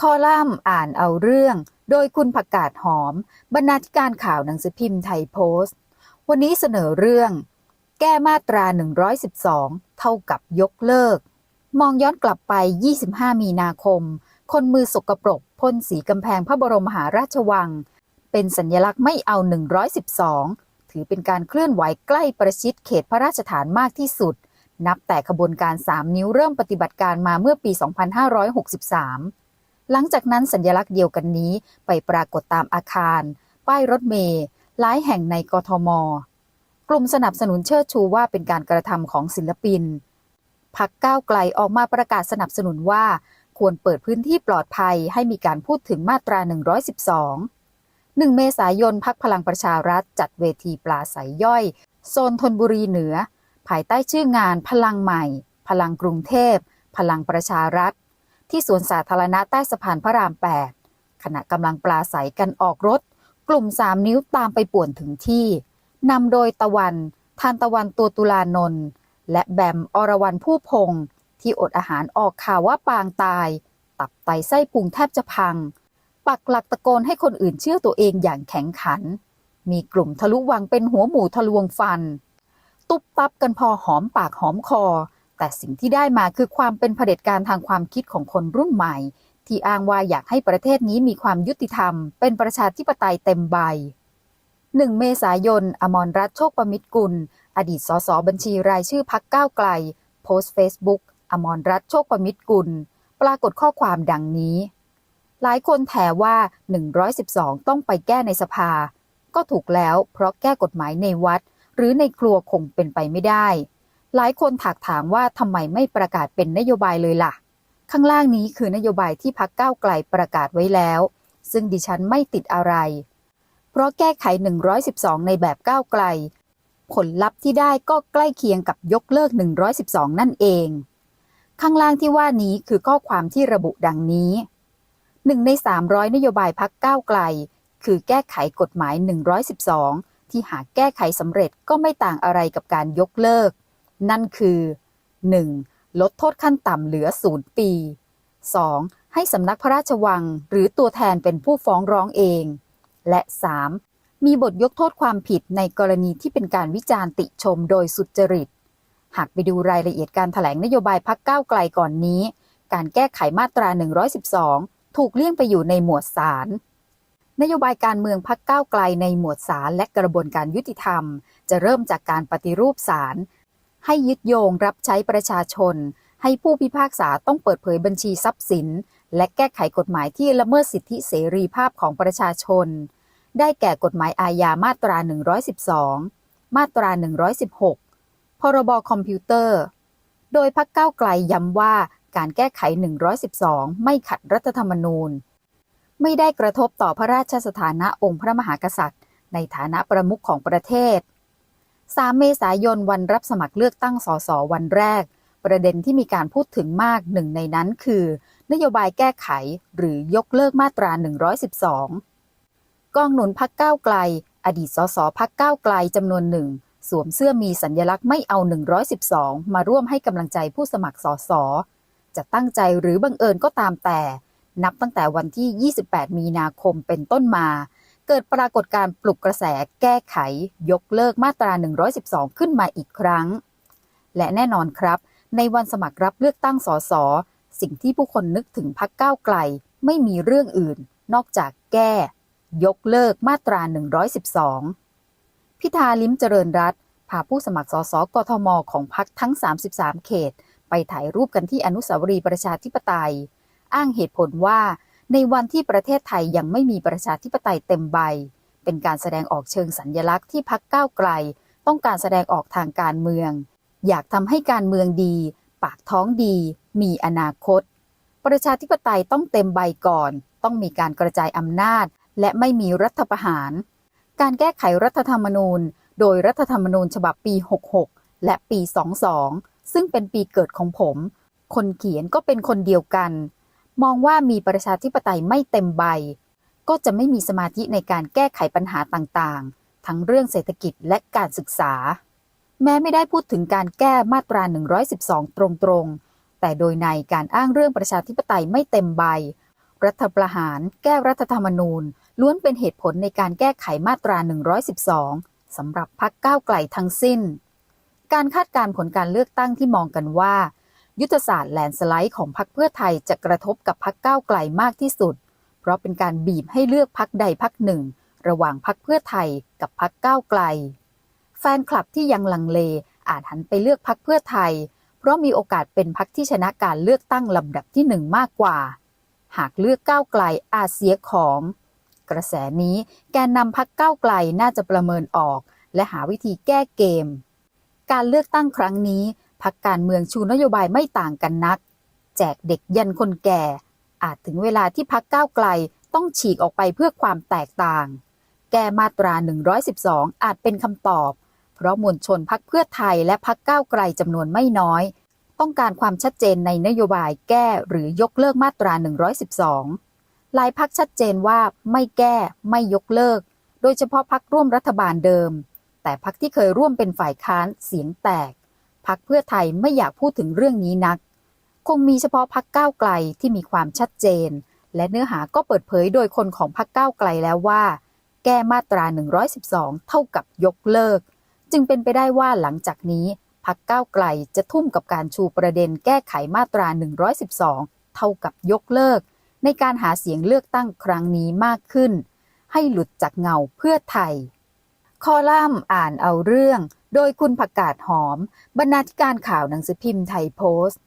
คอลัมน์อ่านเอาเรื่อง โดยคุณผักกาดหอม บรรณาธิการข่าวหนังสือพิมพ์ไทยโพสต์ วันนี้เสนอเรื่อง แก้มาตรา 112 เท่ากับยกเลิก มองย้อนกลับไป 25 มีนาคม คนมือสกปรกพ่นสีกำแพงพระบรมมหาราชวัง เป็นสัญลักษณ์ไม่เอา 112 ถือเป็นการเคลื่อนไหวใกล้ประชิดเขตพระราชฐานมากที่สุด นับแต่ขบวนการ 3 นิ้วเริ่มปฏิบัติการมาเมื่อปี 2563 หลังจากนั้นสัญลักษณ์เดียวกันนี้ไปปรากฏตามอาคาร ป้ายรถเมล์หลายแห่งในกทม กลุ่มสนับสนุนเชิดชูว่าเป็นการกระทำของศิลปินพักก้าวไกลออกมาประกาศสนับสนุนว่า ควรเปิดพื้นที่ปลอดภัยให้มีการพูดถึงมาตรา 112 1 เมษายนพักพลังประชารัฐจัดเวทีปลาใสยย่อย โซนธนบุรีเหนือ ภายใต้ชื่องานพลังใหม่ พลังกรุงเทพ พลังประชารัฐ ที่สวนสาธารณะใต้สะพานพระราม 8 ขณะกำลังปลาใสกันออกรถ กลุ่ม3นิ้วตามไปป่วนถึงที่นำโดยตะวันทานตะวันตัวตุลานนท์และแบมอรวรรณผู้พงที่อดอาหารออกข่าวว่าปางตาย ตับไตไส้พุงแทบจะพัง ปักหลักตะโกนให้คนอื่นเชื่อตัวเองอย่างแข็งขัน มีกลุ่มทะลุวังเป็นหัวหมูทะลวงฟัน ตุบตับกันพอหอมปากหอมคอ แต่สิ่งที่ได้มาคือความเป็นเผด็จการทางความคิดของคนรุ่นใหม่ ที่อ้างว่าอยากให้ประเทศนี้มีความยุติธรรม เป็นประชาธิปไตยเต็มใบ 1 เมษายน อมรรัตน์โชคประมิตรกุล อดีตสสบัญชีรายชื่อพักก้าวไกล โพสต์เฟซบุ๊กอมรรัตน์โชคประมิตรกุล ปรากฏข้อความดังนี้ หลายคนแถว่า 112 ต้องไปแก้ในสภา ก็ถูกแล้วเพราะแก้กฎหมายในวัด หรือในครัวคงเป็นไปไม่ได้ หลายคนถากถามว่าทำไมไม่ประกาศเป็นนโยบายเลยล่ะ ข้างล่างนี้คือนโยบายที่พักก้าวไกลประกาศไว้แล้ว ซึ่งดิฉันไม่ติดอะไร เพราะแก้ไข 112 ในแบบก้าวไกล ผลลัพธ์ที่ได้ก็ใกล้เคียงกับยกเลิก 112 นั่นเอง ข้างล่างที่ว่านี้คือข้อความที่ระบุดังนี้หนึ่งใน 300 นโยบายพักก้าวไกล คือแก้ไขกฎหมาย 112 ที่หากแก้ไขสำเร็จก็ไม่ต่างอะไรกับการยกเลิก นั่นคือ 1. ลดโทษขั้นต่ำเหลือ 0 ปี 2. ให้สำนักพระราชวังหรือตัวแทนเป็นผู้ฟ้องร้องเอง และ 3. มีบทยกโทษความผิดในกรณีที่เป็นการวิจารณ์ติชมโดยสุจริต หากไปดูรายละเอียดการถแถลงนโยบายพักก้าวไกลก่อนนี้ การแก้ไขมาตรา 112 ถูกเลี่ยงไปอยู่ในหมวดสารนโยบายการเมืองพักก้าวไกลในหมวดสารและกระบวนการยุติธรรม จะเริ่มจากการปฏิรูปศาล ให้ยึดโยงรับใช้ประชาชน ให้ผู้พิพากษาต้องเปิดเผยบัญชีทรัพย์สิน และแก้ไขกฎหมายที่ละเมิดสิทธิเสรีภาพของประชาชน ได้แก่กฎหมายอาญามาตรา 112 มาตรา 116 พรบคอมพิวเตอร์ โดยพักเก้าไกลย้ำว่าการแก้ไข 112 ไม่ขัดรัฐธรรมนูญ ไม่ได้กระทบต่อพระราชสถานะองค์พระมหากษัตริย์ ในฐานะประมุขของประเทศ 3 เมษายนวันรับสมัครเลือกตั้งสสวันแรก ประเด็นที่มีการพูดถึงมากหนึ่งในนั้นคือ นโยบายแก้ไขหรือยกเลิกมาตรา 112 กองหนุนพักก้าวไกล อดีตสสพักก้าวไกลจำนวนหนึ่งสวมเสื้อมีสัญญลักษณ์ไม่เอา 112 มาร่วมให้กำลังใจผู้สมัครสส จะตั้งใจหรือบังเอิญก็ตามแต่ นับตั้งแต่วันที่ 28 มีนาคมเป็นต้นมา เกิดปรากฏการปลุกกระแสแก้ไข ยกเลิกมาตรา 112 ขึ้นมาอีกครั้ง และแน่นอนครับ ในวันสมัครรับเลือกตั้งสสสิ่งที่ผู้คนนึกถึงพักก้าวไกล ไม่มีเรื่องอื่น นอกจากแก้ ยกเลิกมาตรา 112 พิธาลิ้มเจริญรัตพาผู้สมัครสสกทมของพักทั้ง 33 เขต ไปถ่ายรูปกันที่อนุสาวรีย์ประชาธิปไตย อ้างเหตุผลว่า ในวันที่ประเทศไทยยังไม่มีประชาธิปไตยเต็มใบ เป็นการแสดงออกเชิงสัญญลักษณ์ที่พักก้าวไกล ต้องการแสดงออกทางการเมือง อยากทำให้การเมืองดี ปากท้องดี มีอนาคต ประชาธิปไตยต้องเต็มใบก่อน ต้องมีการกระจายอำนาจ และไม่มีรัฐประหาร การแก้ไขรัฐธรรมนูญ โดยรัฐธรรมนูญฉบับปี 66 และปี 22 ซึ่งเป็นปีเกิดของผม คนเขียนก็เป็นคนเดียวกัน มองว่ามีประชาธิปไตยไม่เต็มใบ ก็จะไม่มีสมาธิในการแก้ไขปัญหาต่างๆ ทั้งเรื่องเศรษฐกิจและการศึกษา แม้ไม่ได้พูดถึงการแก้มาตรา 112 ตรงๆ แต่โดยในการอ้างเรื่องประชาธิปไตยไม่เต็มใบ รัฐประหาร แก้รัฐธรรมนูญ ล้วนเป็นเหตุผลในการแก้ไขมาตรา 112 สำหรับพักก้าวไกลทั้งสิ้น การคาดการณ์ผลการเลือกตั้งที่มองกันว่า ยุทธศาสตร์แลนสไลด์ของพรรคเพื่อไทยจะกระทบกับพรรคก้าวไกลมากที่สุด เพราะเป็นการบีบให้เลือกพรรคใดพรรคหนึ่ง ระหว่างพรรคเพื่อไทยกับพรรคก้าวไกล แฟนคลับที่ยังลังเลอาจหันไปเลือกพรรคเพื่อไทย เพราะมีโอกาสเป็นพรรคที่ชนะการเลือกตั้งลำดับที่หนึ่งมากกว่า หากเลือกก้าวไกลอาจเสียของ กระแสนี้แกนนำพักก้าวไกลน่าจะประเมินออก และหาวิธีแก้เกม การเลือกตั้งครั้งนี้ พักการเมืองชูนโยบายไม่ต่างกันนัก แจกเด็กยันคนแก่ อาจถึงเวลาที่พักก้าวไกลต้องฉีกออกไปเพื่อความแตกต่าง แก้มาตรา 112 อาจเป็นคำตอบ เพราะมวลชนพักเพื่อไทยและพักก้าวไกลจำนวนไม่น้อย ต้องการความชัดเจนในนโยบายแก้หรือยกเลิกมาตรา 112 หลายพักชัดเจนว่าไม่แก้ไม่ยกเลิก โดยเฉพาะพักร่วมรัฐบาลเดิม แต่พักที่เคยร่วมเป็นฝ่ายค้านเสียงแตก พักเพื่อไทยไม่อยากพูดถึงเรื่องนี้นัก คงมีเฉพาะพักก้าวไกลที่มีความชัดเจน และเนื้อหาก็เปิดเผยโดยคนของพักก้าวไกลแล้วว่า แก้มาตรา 112 เท่ากับยกเลิก จึงเป็นไปได้ว่าหลังจากนี้พักก้าวไกลจะทุ่มกับการชูประเด็นแก้ไขมาตรา 112 เท่ากับยกเลิก ในการหาเสียงเลือกตั้งครั้งนี้มากขึ้น ให้หลุดจากเงาเพื่อไทย คอลัมน์อ่านเอาเรื่อง โดยคุณผักกาดหอม บรรณาธิการข่าวหนังสือพิมพ์ไทยโพสต์